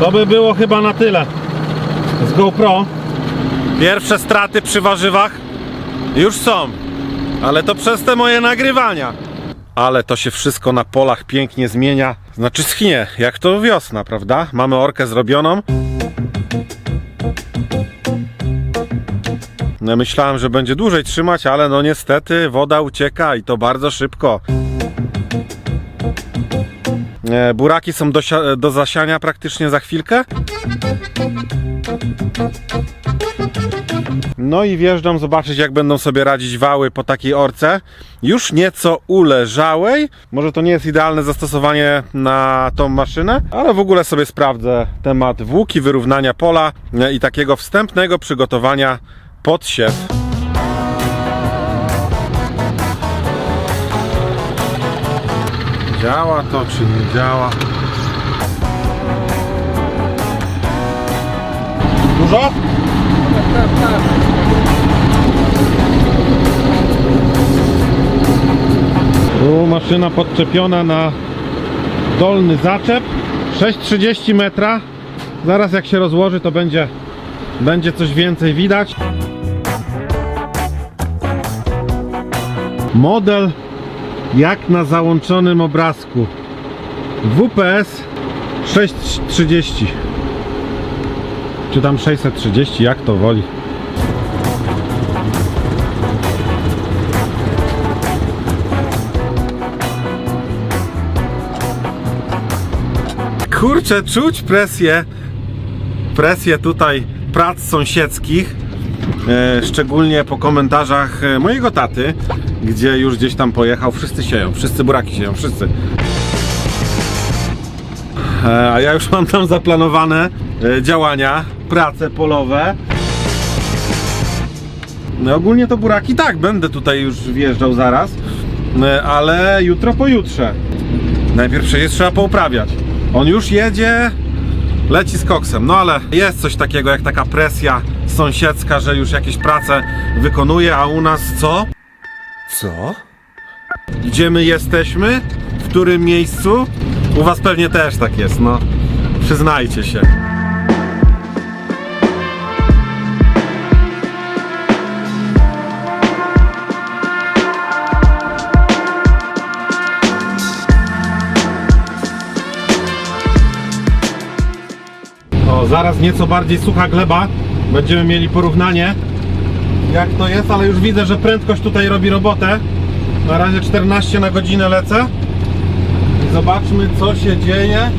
To by było chyba na tyle z GoPro. Pierwsze straty przy warzywach już są, ale to przez te moje nagrywania. Ale to się wszystko na polach pięknie zmienia. Znaczy schnie, jak to wiosna, prawda? Mamy orkę zrobioną. No, myślałem, że będzie dłużej trzymać, ale no niestety woda ucieka i to bardzo szybko. E, Buraki są do, do zasiania praktycznie za chwilkę. No i wjeżdżam zobaczyć, jak będą sobie radzić wały po takiej orce. Już nieco uleżałej. Może to nie jest idealne zastosowanie na tą maszynę, ale w ogóle sobie sprawdzę temat włóki, wyrównania pola e, i takiego wstępnego przygotowania pod siew. Działa to czy nie działa? Dużo? Tu maszyna podczepiona na dolny zaczep 6,30 metra zaraz jak się rozłoży to będzie będzie coś więcej widać model jak na załączonym obrazku. WPS 630 czy tam 630 jak to woli. Kurczę, czuć presję, presję tutaj prac sąsiedzkich, szczególnie po komentarzach e, mojego taty, gdzie już gdzieś tam pojechał, wszyscy sieją, wszyscy buraki sieją, wszyscy. E, a ja już mam tam zaplanowane e, działania, prace polowe. No ogólnie to buraki tak, będę tutaj już wjeżdżał zaraz, e, ale jutro pojutrze. Najpierw przecież trzeba pouprawiać. On już jedzie, leci z koksem. No ale jest coś takiego jak taka presja sąsiedzka, że już jakieś prace wykonuje, a u nas co? Co? Gdzie my jesteśmy? W którym miejscu? U was pewnie też tak jest, no. Przyznajcie się. Nieco bardziej sucha gleba. Będziemy mieli porównanie, jak to jest, ale już widzę, że prędkość tutaj robi robotę. Na razie 14 na godzinę lecę. Zobaczmy, co się dzieje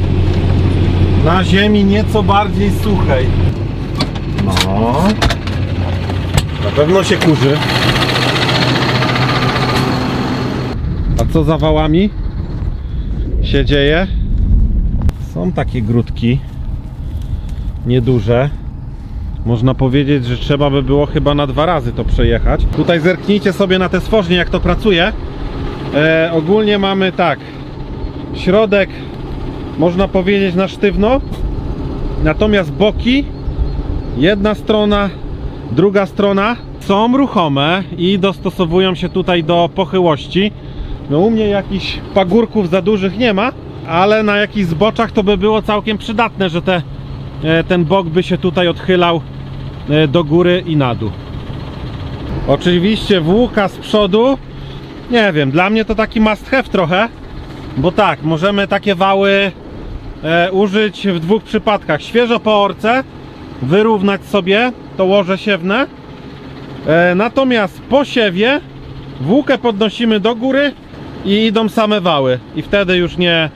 na ziemi nieco bardziej suchej. No. Na pewno się kurzy. A co za wałami się dzieje? Są takie grudki nieduże. Można powiedzieć, że trzeba by było chyba na dwa razy to przejechać. Tutaj zerknijcie sobie na te stworznie, jak to pracuje. E, ogólnie mamy tak, środek można powiedzieć na sztywno, natomiast boki, jedna strona, druga strona są ruchome i dostosowują się tutaj do pochyłości. No u mnie jakichś pagórków za dużych nie ma, ale na jakichś zboczach to by było całkiem przydatne, że te ten bok by się tutaj odchylał e, do góry i na dół. Oczywiście włóka z przodu, nie wiem, dla mnie to taki must have trochę, bo tak, możemy takie wały e, użyć w dwóch przypadkach. Świeżo po orce, wyrównać sobie to łoże siewne, e, natomiast po siewie włókę podnosimy do góry i idą same wały i wtedy już nie,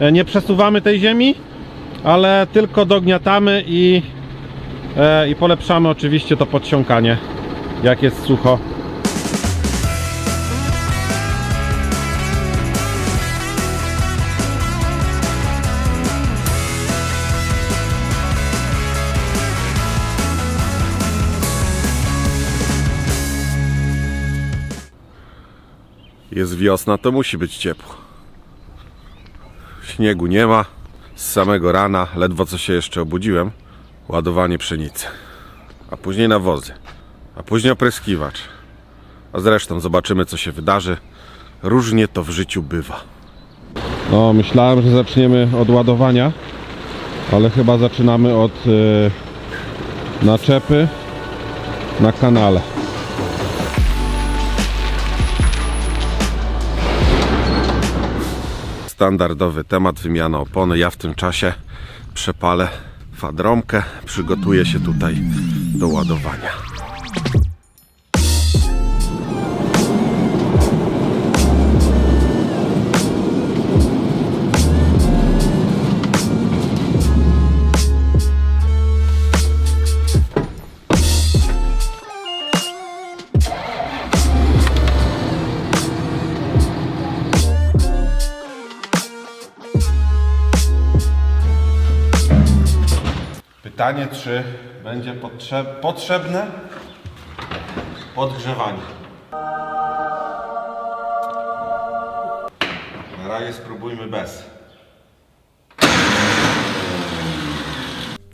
e, nie przesuwamy tej ziemi, ale tylko dogniatamy i, e, i polepszamy oczywiście to podsiąkanie, jak jest sucho. Jest wiosna, to musi być ciepło. Śniegu nie ma. Z samego rana, ledwo co się jeszcze obudziłem, ładowanie pszenicy. A później nawozy. A później opryskiwacz. A zresztą zobaczymy co się wydarzy. Różnie to w życiu bywa. No, myślałem, że zaczniemy od ładowania. Ale chyba zaczynamy od y, naczepy na kanale. Standardowy temat wymiana opony. Ja w tym czasie przepalę fadromkę, przygotuję się tutaj do ładowania. Pytanie, czy będzie potrze- potrzebne podgrzewanie. Na razie spróbujmy bez.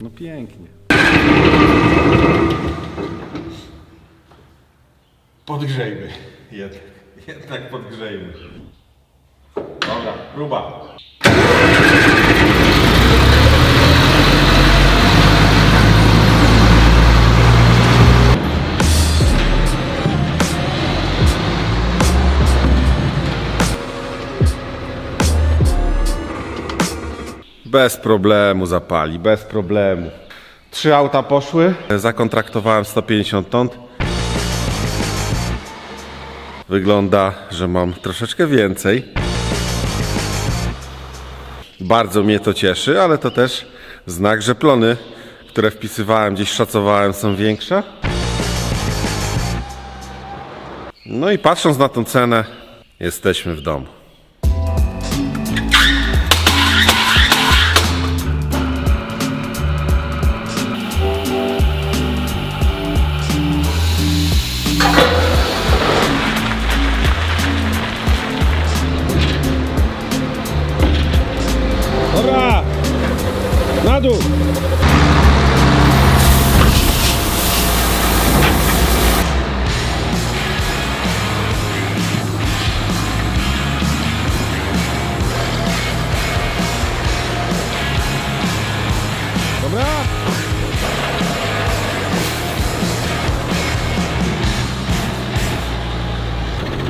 No pięknie. Podgrzejmy. Jednak, jednak podgrzejmy. Dobra, próba. Bez problemu zapali, bez problemu. Trzy auta poszły. Zakontraktowałem 150 ton. Wygląda, że mam troszeczkę więcej. Bardzo mnie to cieszy, ale to też znak, że plony, które wpisywałem, gdzieś szacowałem, są większe. No i patrząc na tą cenę, jesteśmy w domu.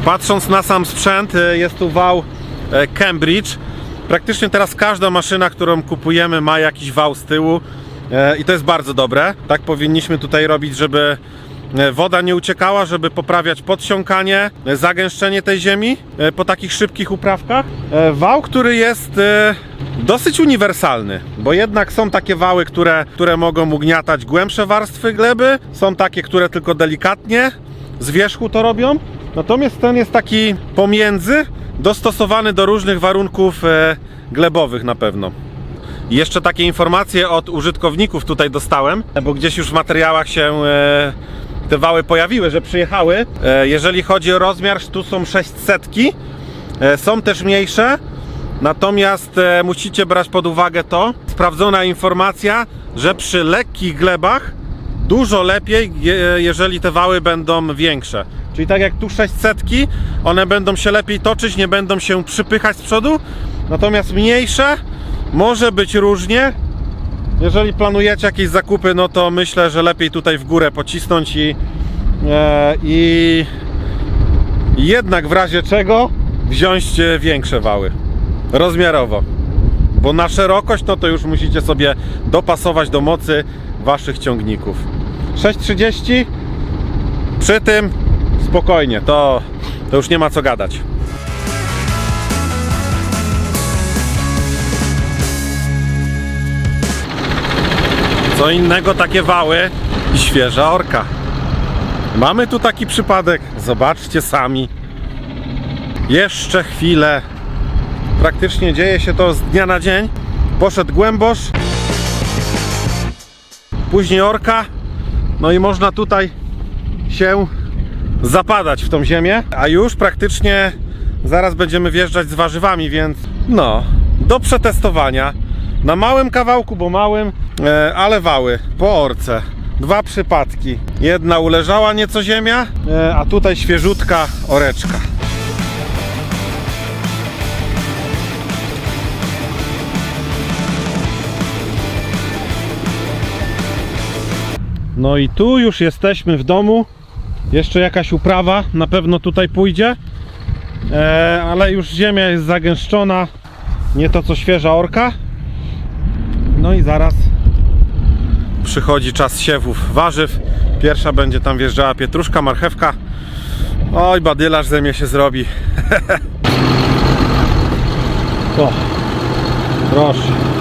Patrząc na sam sprzęt, y, jest tu wał e, Cambridge. Praktycznie teraz każda maszyna, którą kupujemy, ma jakiś wał z tyłu e, i to jest bardzo dobre. Tak powinniśmy tutaj robić, żeby woda nie uciekała, żeby poprawiać podsiąkanie, zagęszczenie tej ziemi po takich szybkich uprawkach. Wał, który jest dosyć uniwersalny, bo jednak są takie wały, które, które mogą ugniatać głębsze warstwy gleby, są takie, które tylko delikatnie z wierzchu to robią. Natomiast ten jest taki pomiędzy, dostosowany do różnych warunków e, glebowych na pewno. Jeszcze takie informacje od użytkowników tutaj dostałem, bo gdzieś już w materiałach się e, te wały pojawiły, że przyjechały. E, jeżeli chodzi o rozmiar, tu są 600, e, są też mniejsze, natomiast musicie brać pod uwagę to, sprawdzona informacja, że przy lekkich glebach dużo lepiej, je, jeżeli te wały będą większe. Czyli tak jak tu 600, one będą się lepiej toczyć, nie będą się przypychać z przodu. Natomiast mniejsze może być różnie. Jeżeli planujecie jakieś zakupy, no to myślę, że lepiej tutaj w górę pocisnąć i, e, i jednak w razie czego wziąć e, większe wały. Rozmiarowo. Bo na szerokość, no to już musicie sobie dopasować do mocy waszych ciągników. 6,30 przy tym spokojnie, to, to już nie ma co gadać. Co innego takie wały i świeża orka. Mamy tu taki przypadek, zobaczcie sami. Jeszcze chwilę. Praktycznie dzieje się to z dnia na dzień. Poszedł głębosz, później orka, no i można tutaj się zapadać w tą ziemię, a już praktycznie zaraz będziemy wjeżdżać z warzywami, więc no, do przetestowania na małym kawałku, bo małym, e, ale wały po orce. Dwa przypadki. Jedna uleżała nieco ziemia, e, a tutaj świeżutka oreczka. No i tu już jesteśmy w domu. Jeszcze jakaś uprawa na pewno tutaj pójdzie. E, ale już ziemia jest zagęszczona. Nie to co świeża orka. No i zaraz przychodzi czas siewów warzyw. Pierwsza będzie tam wjeżdżała pietruszka, marchewka. Oj, badylarz ze mnie się zrobi. o, proszę.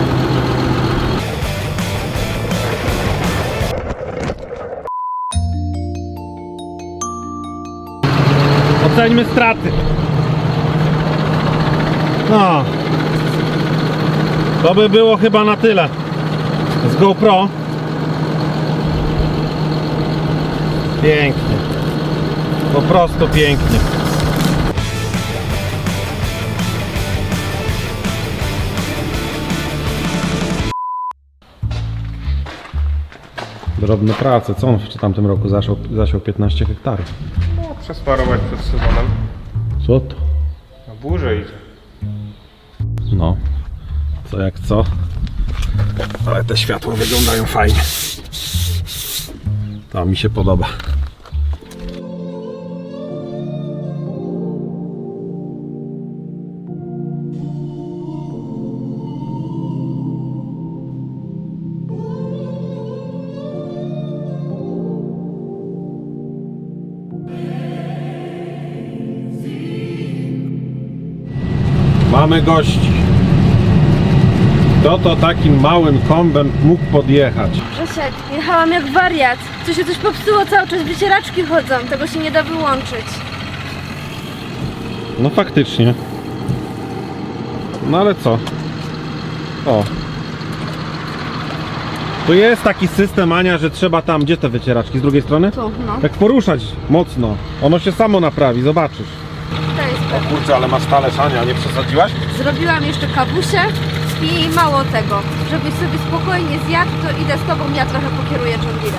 Oceńmy straty. No. To by było chyba na tyle. Z GoPro. Pięknie. Po prostu pięknie. Drobne prace. Co on w tamtym roku zasiał 15 hektarów? No, przesparować przed sezonem. Co to? Na burzę idzie. No, co jak co. Ale te światła wyglądają fajnie. To mi się podoba. Mamy gości. Kto to takim małym kombem mógł podjechać? Grzesiek, jechałam jak wariat. Tu się coś popsuło cały czas, wycieraczki chodzą, tego się nie da wyłączyć. No faktycznie. No ale co? O. Tu jest taki system, Ania, że trzeba tam, gdzie te wycieraczki? Z drugiej strony? Tu, no. Tak poruszać mocno. Ono się samo naprawi, zobaczysz. Pewne. Kurczę, ale masz talerz, Ania, nie przesadziłaś? Zrobiłam jeszcze kawusie i mało tego. Żebyś sobie spokojnie zjadł, to idę z tobą, ja trochę pokieruję Deere.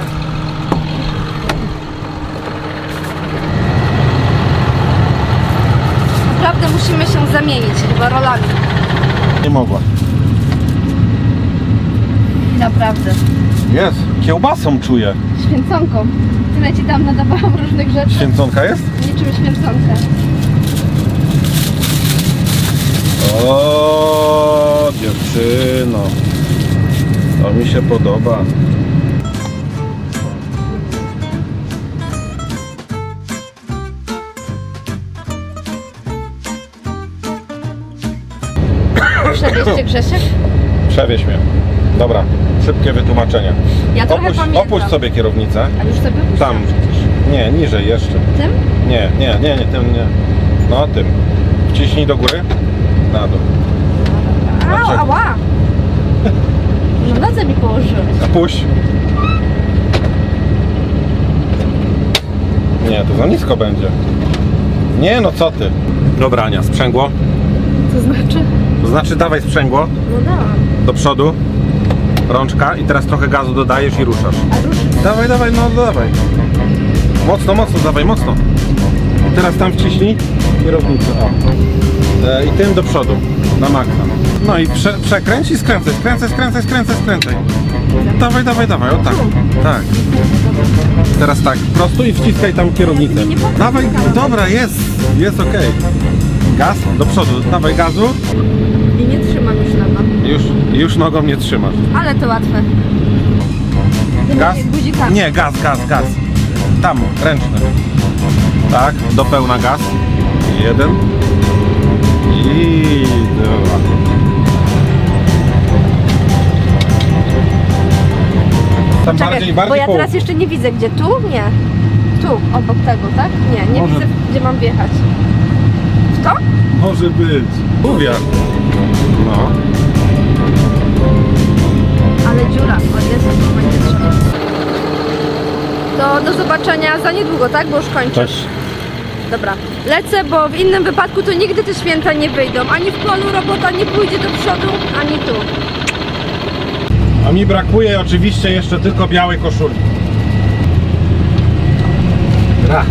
Naprawdę musimy się zamienić chyba rolami. Nie mogła. Naprawdę. Jest, kiełbasą czuję. Święconką. Tyle ci tam nadawałam różnych rzeczy. Święconka jest? Niczym święconkę. O, dziewczyno. To mi się podoba. Przewieźcie Grzesiek? Przewieź mnie. Dobra, szybkie wytłumaczenie. Ja trochę Opuść, pamiętam. opuść sobie kierownicę. A już sobie Tam. przecież. Nie, niżej jeszcze. Tym? Nie, nie, nie, nie, tym nie. No, tym. Wciśnij do góry. Na dół. Au, ała! No nocę mi położyłeś. Puść. Nie, to za nisko będzie. Nie, no co ty. Dobra, Ania, sprzęgło. To znaczy? To znaczy dawaj sprzęgło No dałam. do przodu. Rączka i teraz trochę gazu dodajesz i ruszasz. A. Dawaj, dawaj, no dawaj. Mocno, mocno, dawaj, mocno. Teraz tam wciśnij kierownicę. O. E, I tym do przodu, na maksa. No i prze, przekręć i skręcaj, skręcaj, skręcaj, skręcaj, skręcaj. Dawaj, dawaj, dawaj, o tak. Tak. Teraz tak, prosto i wciskaj tam kierownicę. Dawaj, dobra, jest, jest ok. Gaz, do przodu, dawaj gazu. I nie trzymam już lewa. Już, już nogą nie trzymasz. Ale to łatwe. Gaz? Guzikami. Nie, gaz, gaz, gaz. Tam, ręczny. Tak, do pełna gaz. Jeden. I dwa. Tam Czekaj, bardziej, bo bardziej ja połóż. teraz jeszcze nie widzę gdzie. Tu? Nie. Tu, obok tego, tak? Nie, nie Może- widzę gdzie mam wjechać. W to? Może być. Mówię. No. Ale dziura, o Jezu, to będzie trzeba. To do zobaczenia za niedługo, tak? Bo już kończysz. Cześć. Dobra, lecę, bo w innym wypadku to nigdy te święta nie wyjdą. Ani w polu robota nie pójdzie do przodu, ani tu. A mi brakuje oczywiście jeszcze tylko białej koszuli. Ra.